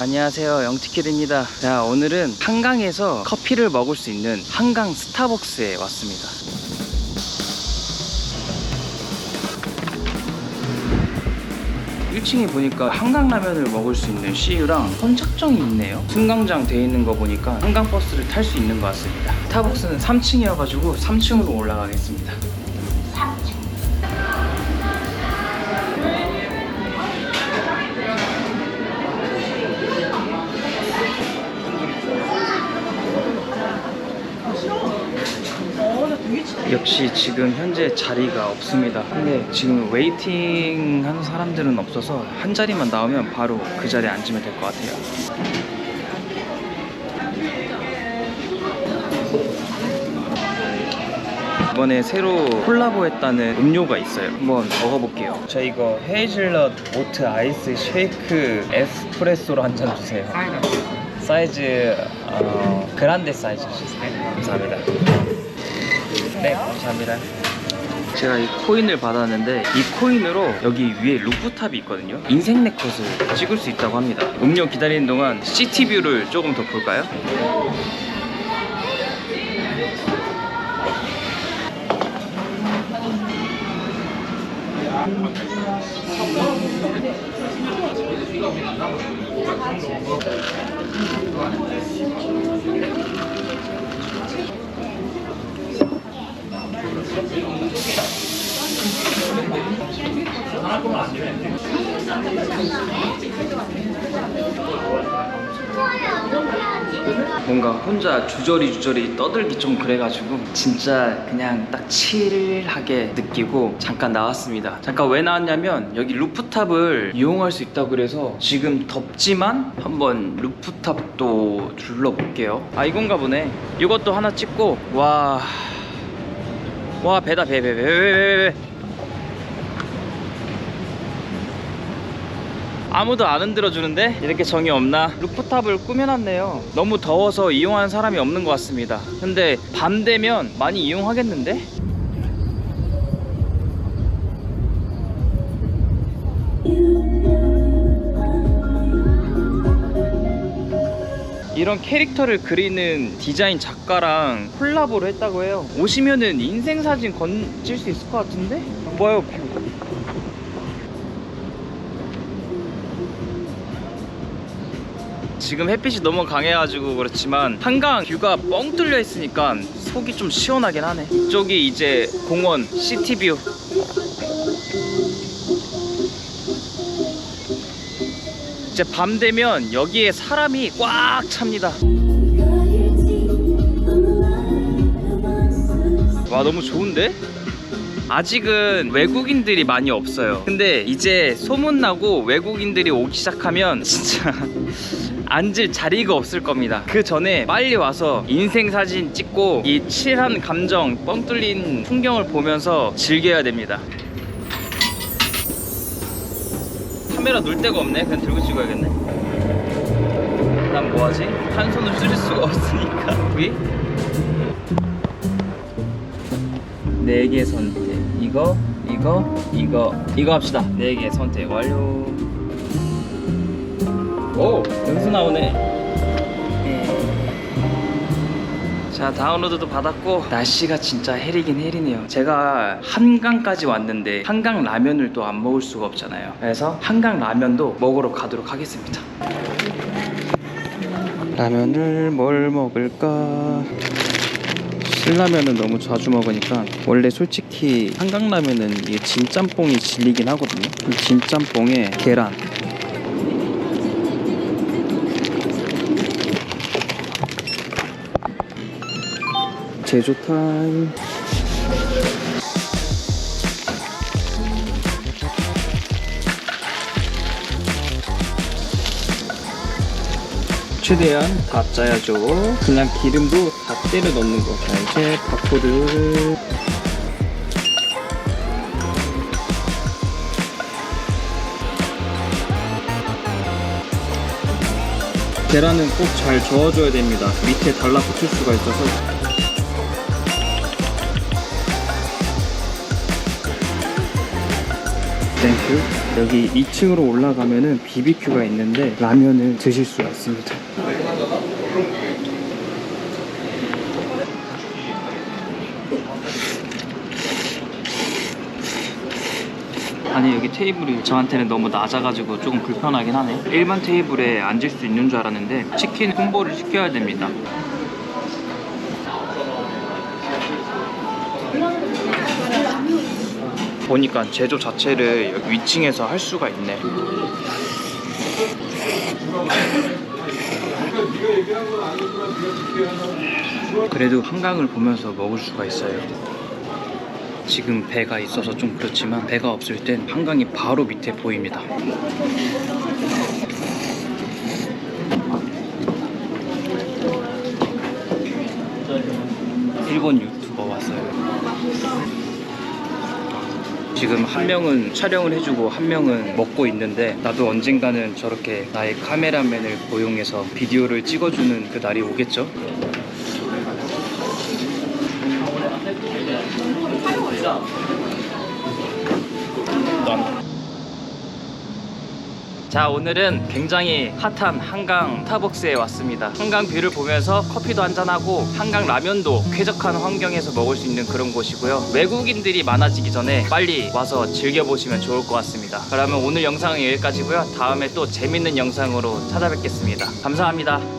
안녕하세요. 영티켓입니다. 자 오늘은 한강에서 커피를 먹을 수 있는 한강 스타벅스에 왔습니다. 1층에 보니까 한강라면을 먹을 수 있는 CU랑 선착정이 있네요. 승강장 돼 있는 거 보니까 한강버스를 탈 수 있는 것 같습니다. 스타벅스는 3층이어가지고 3층으로 올라가겠습니다 역시 지금 현재 자리가 없습니다. 근데 지금 웨이팅 하는 사람들은 없어서 한 자리만 나오면 바로 그 자리에 앉으면 될 것 같아요. 이번에 새로 콜라보했다는 음료가 있어요. 한번 먹어볼게요. 저 이거 헤이즐넛 오트 아이스 쉐이크 에스프레소로 한 잔 주세요. 사이즈 어, 그란데 사이즈 주세요. 감사합니다. 네, 감사합니다. 제가 이 코인을 받았는데 이 코인으로 여기 위에 루프탑이 있거든요. 인생 네컷을 찍을 수 있다고 합니다. 음료 기다리는 동안 시티뷰를 조금 더 볼까요? 뭔가 혼자 주저리 주저리 떠들기 좀 그래가지고 진짜 그냥 딱 칠하게 느끼고 잠깐 나왔습니다. 잠깐 왜 나왔냐면 여기 루프탑을 이용할 수 있다고 그래서 지금 덥지만 한번 루프탑도 둘러볼게요. 아 이건가 보네. 이것도 하나 찍고 와. 와 배다 배 배 배 배 배 배. 아무도 안 흔들어 주는데 이렇게 정이 없나? 루프탑을 꾸며놨네요. 너무 더워서 이용하는 사람이 없는 것 같습니다. 근데 밤 되면 많이 이용하겠는데? 이런 캐릭터를 그리는 디자인 작가랑 콜라보를 했다고 해요. 오시면은 인생 사진 건질 수 있을 것 같은데? 뭐요? 지금 햇빛이 너무 강해가지고 그렇지만 한강 뷰가 뻥 뚫려 있으니까 속이 좀 시원하긴 하네. 이쪽이 이제 공원 시티뷰. 이제 밤 되면 여기에 사람이 꽉 찹니다. 와 너무 좋은데? 아직은 외국인들이 많이 없어요. 근데 이제 소문나고 외국인들이 오기 시작하면 진짜 앉을 자리가 없을 겁니다. 그 전에 빨리 와서 인생 사진 찍고 이 칠한 감정, 뻥 뚫린 풍경을 보면서 즐겨야 됩니다. 카메라 놓을 데가 없네. 그냥 들고 찍어야겠네. 난 뭐하지? 한 손을 쓸 수가 없으니까. 위? 네개 선택. 이거, 이거, 이거, 이거 합시다. 네 개 선택 완료. 오, 여기서 나오네. 네. 자, 다운로드도 받았고 날씨가 진짜 해리긴 해리네요. 제가 한강까지 왔는데 한강 라면을 또 안 먹을 수가 없잖아요. 그래서 한강 라면도 먹으러 가도록 하겠습니다. 라면을 뭘 먹을까? 신라면은 너무 자주 먹으니까 원래 솔직히 한강라면은 이게 진짬뽕이 질리긴 하거든요. 이 진짬뽕에 계란 제조 타임. 최대한 다 짜야죠. 그냥 기름도 다 때려 넣는 거. 자, 이제 바코드를 계란은 꼭 잘 저어줘야 됩니다. 밑에 달라붙을 수가 있어서 땡큐. 여기 2층으로 올라가면은 BBQ가 있는데 라면을 드실 수가 있습니다. 아니 여기 테이블이 저한테는 너무 낮아가지고 조금 불편하긴 하네. 일반 테이블에 앉을 수 있는 줄 알았는데 치킨 콤보를 시켜야 됩니다 보니까 제조 자체를 위층에서 할 수가 있네 그래도 한강을 보면서 먹을 수가 있어요 지금 배가 있어서 좀 그렇지만 배가 없을 땐 한강이 바로 밑에 보입니다. 일본 유튜버 왔어요. 지금 한 명은 촬영을 해주고 한 명은 먹고 있는데 나도 언젠가는 저렇게 나의 카메라맨을 고용해서 비디오를 찍어주는 그 날이 오겠죠? 자 오늘은 굉장히 핫한 한강 타벅스에 왔습니다. 한강 뷰를 보면서 커피도 한잔하고 한강 라면도 쾌적한 환경에서 먹을 수 있는 그런 곳이고요. 외국인들이 많아지기 전에 빨리 와서 즐겨보시면 좋을 것 같습니다. 그러면 오늘 영상은 여기까지고요. 다음에 또 재밌는 영상으로 찾아뵙겠습니다. 감사합니다